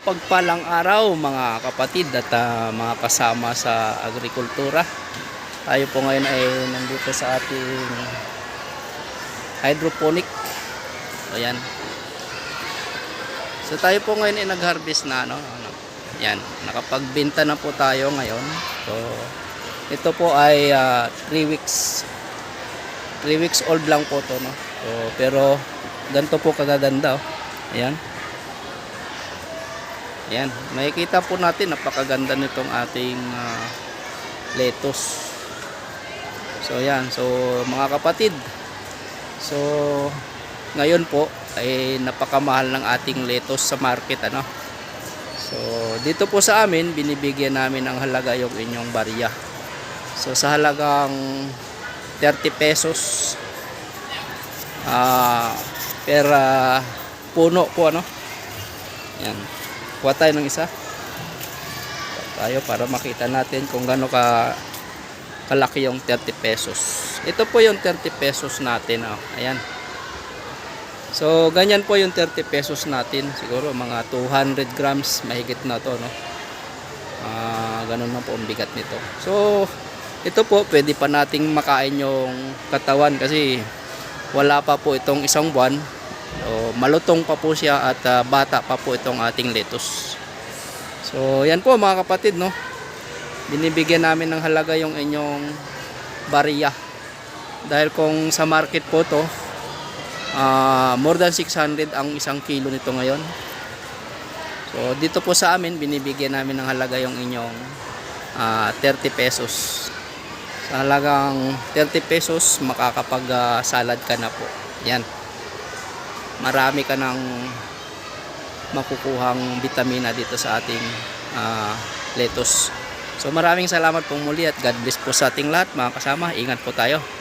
Pagpalang araw mga kapatid at ah, mga kasama sa agrikultura. Tayo po ngayon ay nandito sa ating hydroponic. Ayan. So tayo po ngayon ay nag-harvest na ano. ano. Yan, nakapagbenta na po tayo ngayon. So ito po ay 3 weeks 3 weeks old lang po to no. So, pero ganito po kagaganda oh. Ayan. Ayan, makikita po natin napakaganda nitong ating ah, lettuce. So ayan, so mga kapatid. So ngayon po ay napakamahal ng ating lettuce sa market ano. So dito po sa amin binibigyan namin ng halaga yung inyong barya. So sa halagang 30 pesos ah per ah, puno po ano. Yan. Kuha tayo ng isa. Tayo para makita natin kung gaano ka kalaki yung 30 pesos. Ito po yung 30 pesos natin. Oh. Ayan. So, ganyan po yung 30 pesos natin. Siguro mga 200 grams mahigit na to. No? Ah, ganun na po ang bigat nito. So, ito po pwede pa nating makain yung katawan kasi wala pa po itong isang buwan So, malutong pa po siya at ah, bata pa po itong ating lettuce. So, yan po mga kapatid, no. Binibigyan namin ng halaga yung inyong bariya. Dahil kung sa market po to, ah, more than 600 ang isang kilo nito ngayon. So, dito po sa amin, binibigyan namin ng halaga yung inyong ah, 30 pesos. Sa halagang 30 pesos, makakapag-salad ka na po. Yan marami ka ng makukuhang vitamina dito sa ating ah, lettuce. So maraming salamat po muli at God bless po sa ating lahat mga kasama. Ingat po tayo.